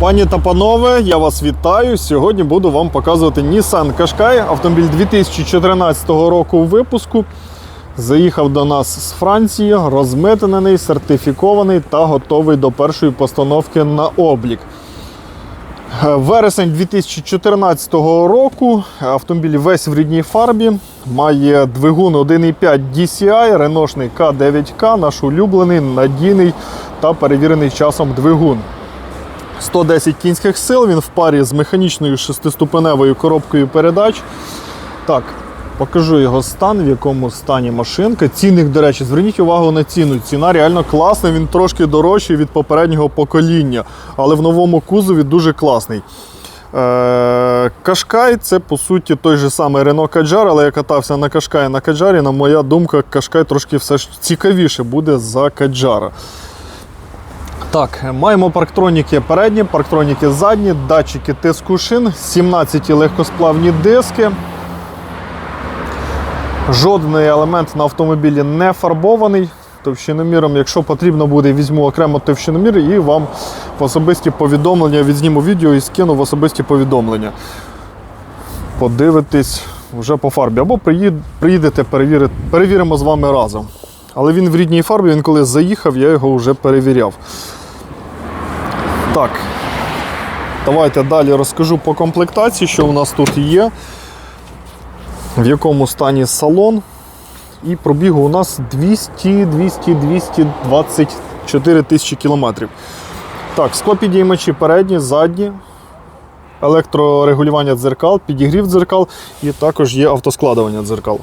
Пані та панове, я вас вітаю. Сьогодні буду вам показувати Nissan Qashqai, автомобіль 2014 року випуску. Заїхав до нас з Франції, розмитнений, сертифікований та готовий до першої постановки на облік. Е, Вересень 2014 року. Автомобіль весь в рідній фарбі. Має двигун 1,5 DCI, реношний К9К, наш улюблений, надійний та перевірений часом двигун. 110 кінських сил, він в парі з механічною шестиступеневою коробкою передач. Так, покажу його стан, в якому стані машинка. Цінник, до речі, зверніть увагу на ціну. Ціна реально класна, він трошки дорожчий від попереднього покоління, але в новому кузові дуже класний. Е, Кашкай це по суті той же самий Renault Kadjar, але я катався на Кашкай на Каджарі. На моя думка, Кашкай трошки все ж цікавіше буде за Каджара. Так, маємо парктроніки передні, парктроніки задні, датчики тиску шин, 17 легкосплавні диски. Жодний елемент на автомобілі не фарбований. Товщиноміром, якщо потрібно буде, візьму окремо товщиномір і вам в особисті повідомлення відзніму відео і скину в особисті повідомлення. Подивитись вже по фарбі. Або приїдете, перевіримо з вами разом. Але він в рідній фарбі, він коли заїхав, я його вже перевіряв. Так, давайте далі розкажу по комплектації, що у нас тут є, в якому стані салон. І пробігу у нас 200, 200, 224 тисячі кілометрів. Так, склопідіймачі передні, задні, електрорегулювання дзеркал, підігрів дзеркал і також є автоскладування дзеркал.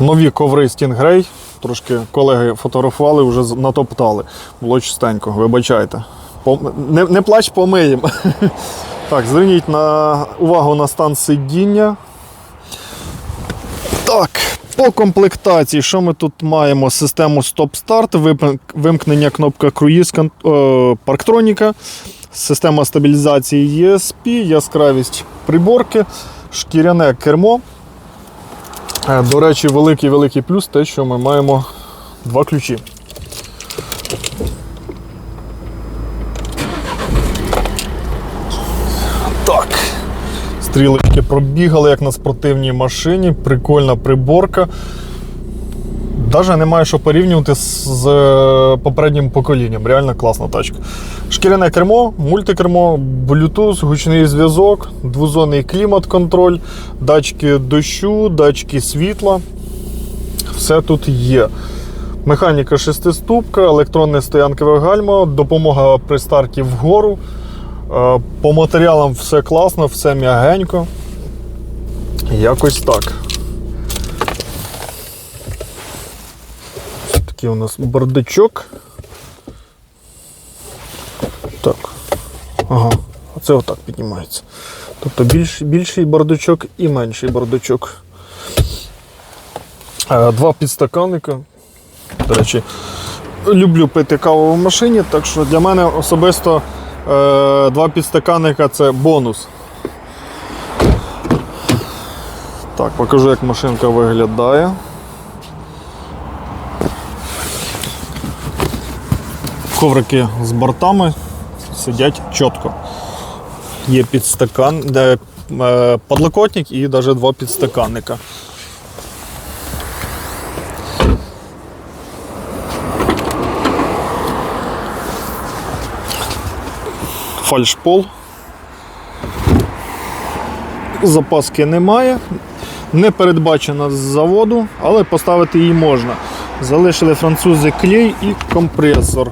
Нові коври Stingray. Трошки колеги фотографували, вже натоптали. Було чистенько, вибачайте. Не, не плач, помиємо. Так, зверніть на увагу на стан сидіння. Так, по комплектації, що ми тут маємо? Систему стоп-старт, вимкнення кнопка круїз, кон- парктроніка, система стабілізації ESP, яскравість приборки, шкіряне кермо. Е, До речі, великий-великий плюс те, що ми маємо два ключі. Так. Стрілочки пробігали, як на спортивній машині. Прикольна приборка. Навіть немає що порівнювати з, з е, попереднім поколінням. Реально класна тачка. Шкіряне кермо, мультикермо, Bluetooth, гучний зв'язок, двозонний клімат-контроль, датчики дощу, датчики світла. Все тут є. Механіка шестиступка, електронне стоянкове гальмо, допомога при старті вгору. Е, По матеріалам все класно, все м'ягенько. Якось так. Такий у нас бардачок. Так. Ага, оце отак піднімається. Тобто більш, більший бардачок і менший бардачок. Е, Два підстаканника. До речі, люблю пити каву в машині, так що для мене особисто е, два підстаканника це бонус. Так, покажу, як машинка виглядає. Коврики з бортами сидять чітко. Є підстакан, де е, подлокотник і навіть два підстаканника. фальшпол. Запаски немає. Не передбачена з заводу, але поставити її можна. Залишили французи клей і компресор.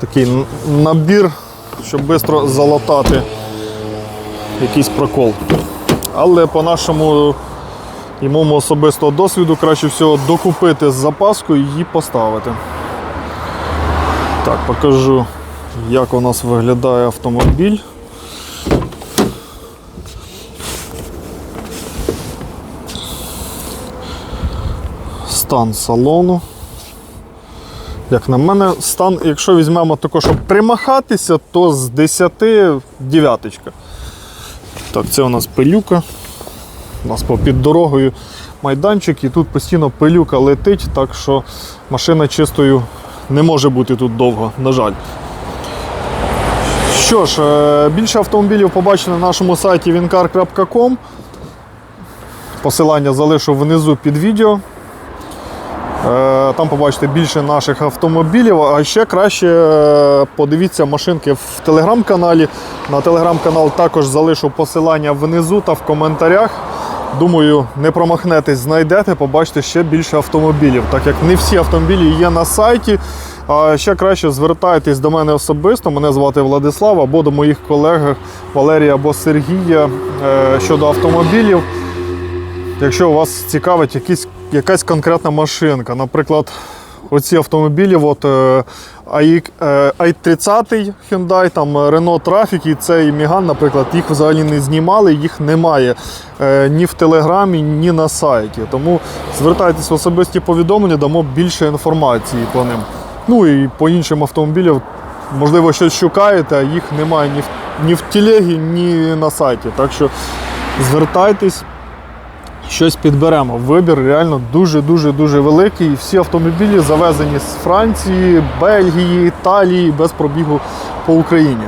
Такий набір, щоб швидко залатати якийсь прокол. Але по нашому і моєму особистого досвіду краще всього докупити з запаскою і її поставити. Так, покажу як у нас виглядає автомобіль. Стан салону. Як на мене, стан, якщо візьмемо тако, щоб примахатися, то з 10 дев'яточка. Так, це у нас пилюка. У нас попід дорогою майданчик і тут постійно пилюка летить, так що машина чистою не може бути тут довго, на жаль. Що ж, е, більше автомобілів побачите на нашому сайті wincar.com. Посилання залишу внизу під відео. Е, Там побачите більше наших автомобілів, а ще краще е, подивіться машинки в телеграм-каналі. На телеграм-канал також залишу посилання внизу та в коментарях. Думаю, не промахнетесь, знайдете, побачите ще більше автомобілів, так як не всі автомобілі є на сайті. А ще краще звертайтесь до мене особисто. Мене звати Владислав або до моїх колег Валерія або Сергія е, щодо автомобілів. Якщо вас цікавить якісь, якась конкретна машинка, наприклад, оці автомобілі, от, е, AI, е, i30 Hyundai, там е, Renault Traffic і цей Megane, наприклад, їх взагалі не знімали, їх немає е, ні в Телеграмі, ні на сайті. Тому звертайтесь в особисті повідомлення, дамо більше інформації по ним. Ну і по іншим автомобілям, можливо, щось шукаєте, а їх немає ні в, ні в телегі, ні на сайті. Так що звертайтесь щось підберемо. Вибір реально дуже-дуже дуже великий. Всі автомобілі завезені з Франції, Бельгії, Італії без пробігу по Україні.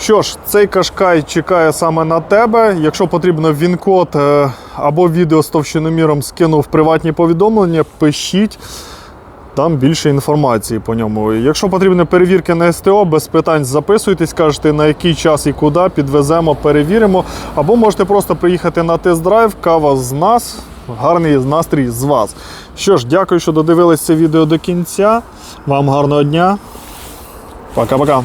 Що ж, цей кашкай чекає саме на тебе. Якщо потрібно він-код е, або відео з товщиноміром скину в приватні повідомлення, пишіть. Там більше інформації по ньому. Якщо потрібні перевірки на СТО, без питань записуйтесь, кажете на який час і куди, підвеземо, перевіримо. Або можете просто приїхати на тест-драйв, кава з нас, гарний настрій з вас. Що ж, дякую, що додивились це відео до кінця. Вам гарного дня. Пока-пока.